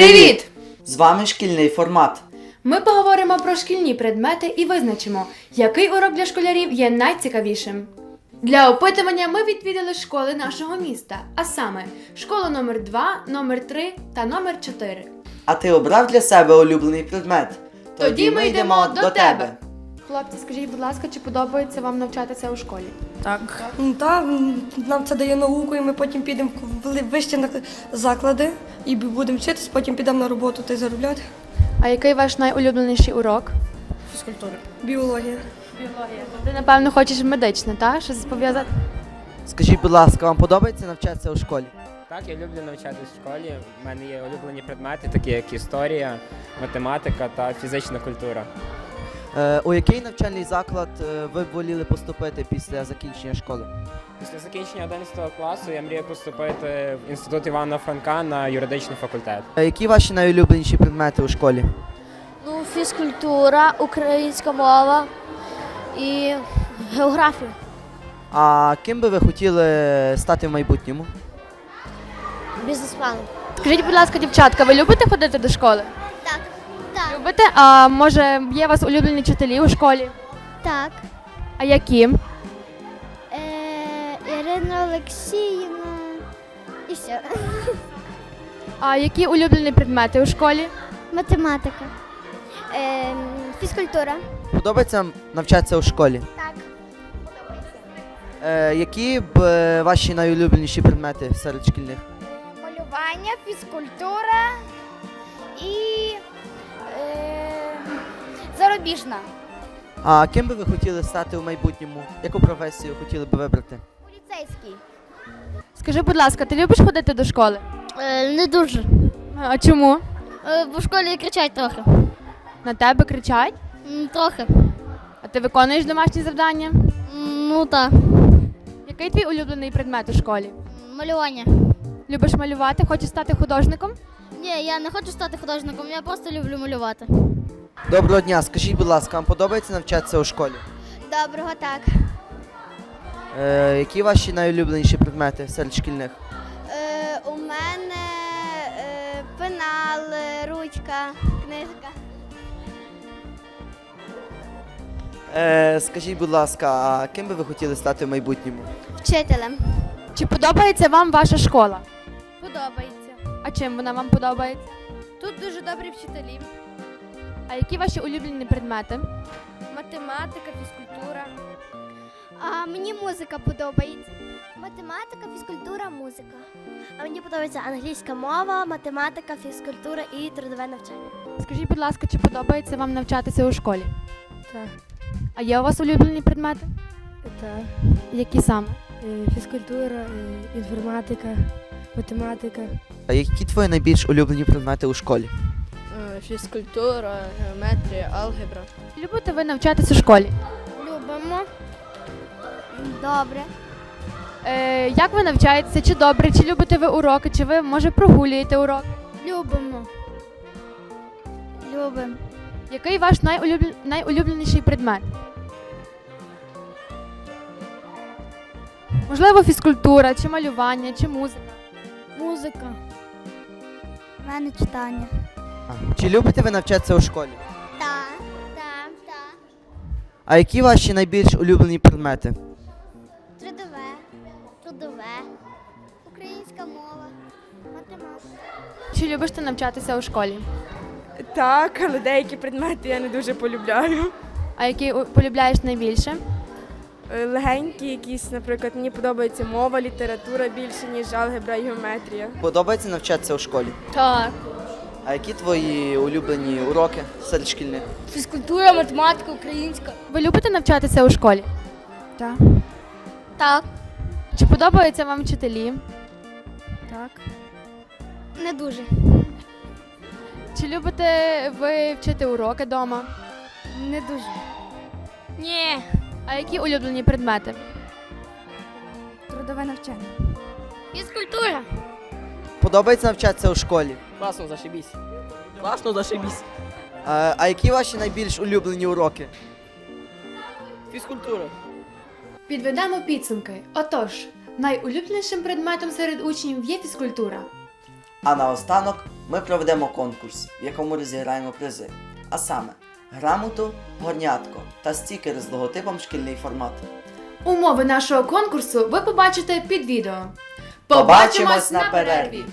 Привіт! З вами шкільний формат. Ми поговоримо про шкільні предмети і визначимо, який урок для школярів є найцікавішим. Для опитування ми відвідали школи нашого міста, а саме школу номер 2 номер 3 та номер 4. А ти обрав для себе улюблений предмет? Тоді ми йдемо до тебе. Хлопці, скажіть, будь ласка, чи подобається вам навчатися у школі? Так. Ну, так, м, нам це дає науку, і ми потім підемо в вли- вищі нак- заклади і б- будемо вчитись, потім підемо на роботу та й заробляти. А який ваш найулюбленіший урок? Фізкультура. Біологія. Біологія. Ти, напевно, хочеш медичне, так? Щось пов'язати? Скажіть, будь ласка, вам подобається навчатися у школі? Так, я люблю навчатись в школі. У мене є улюблені предмети, такі як історія, математика та фізична культура. Е, у який навчальний заклад е, ви б воліли поступити після закінчення школи? Після закінчення 11 класу я мрію поступити в інститут Івана Франка на юридичний факультет. Е, які ваші найулюбленіші предмети у школі? Ну, фізкультура, українська мова і географія. А ким би ви хотіли стати в майбутньому? Бізнесменом. Скажіть, будь ласка, дівчатка, ви любите ходити до школи? Так. Так. Любите? А може є у вас улюблені вчителі у школі? Так. А які? Е, Ірина Олексіївна. І все. А які улюблені предмети у школі? Математика. Е, фізкультура. Подобається навчатися у школі? Так. Е, які б е, ваші найулюбленіші предмети серед шкільних? Малювання, фізкультура зарубіжна. А ким би ви хотіли стати у майбутньому? Яку професію хотіли б вибрати? Поліцейський. Скажи, будь ласка, ти любиш ходити до школи? Е, не дуже. А чому? Е, в школі кричать трохи. На тебе кричать? М, Трохи. А ти виконуєш домашні завдання? М, Ну так. Який твій улюблений предмет у школі? Малювання. Любиш малювати? Хочеш стати художником? Ні, я не хочу стати художником, я просто люблю малювати. Доброго дня, скажіть, будь ласка, вам подобається навчатися у школі? Доброго, так. Е, які ваші найулюбленіші предмети серед шкільних? Е, у мене е, пенал, ручка, книжка. Е, скажіть, будь ласка, а ким би ви хотіли стати в майбутньому? Вчителем. Чи подобається вам ваша школа? Подобається. А чим вона вам подобається? Тут дуже добрі вчителі. А які ваші улюблені предмети? Математика, фізкультура. А мені музика подобається. Математика, фізкультура, музика. А мені подобається англійська мова, математика, фізкультура і трудове навчання. Скажіть, будь ласка, чи подобається вам навчатися у школі? Так. А є у вас улюблені предмети? Так. Які саме? Фізкультура, інформатика, математика. А які твої найбільш улюблені предмети у школі? Фізкультура, геометрія, алгебра. Любите ви навчатися у школі? Любимо. Добре. Е, як ви навчаєтеся? Чи добре? Чи любите ви уроки? Чи ви може прогулюєте уроки? Любимо. Любимо. Який ваш найулюблен... найулюбленіший предмет? Можливо, фізкультура, чи малювання, чи музика. Музика. Мене читання. А, Чи любите ви навчатися у школі? Так, так, так. А які ваші найбільш улюблені предмети? Трудове, трудове, українська мова, математика. Чи любиш ти навчатися у школі? Так, але деякі предмети я не дуже полюбляю. А які у- полюбляєш найбільше? Е, Легенькі якісь, наприклад, мені подобається мова, література більше, ніж алгебра і геометрія. Подобається навчатися у школі? Так. А які твої улюблені уроки серед шкільних? Фізкультура, математика, українська. Ви любите навчатися у школі? Так. Так. Чи подобаються вам вчителі? Так. Не дуже. Чи любите ви вчити уроки вдома? Не дуже. Ні. А які улюблені предмети? Трудове навчання. Фізкультура. Подобається навчатися у школі? Класно, зашибісь. Класно, зашибісь. А, а які ваші найбільш улюблені уроки? Фізкультура. Підведемо підсумки. Отож, найулюбленішим предметом серед учнів є фізкультура. А наостанок ми проведемо конкурс, в якому розіграємо призи. А саме грамоту, горнятко та стікер з логотипом шкільний формат. Умови нашого конкурсу ви побачите під відео. Побачимось на перерві!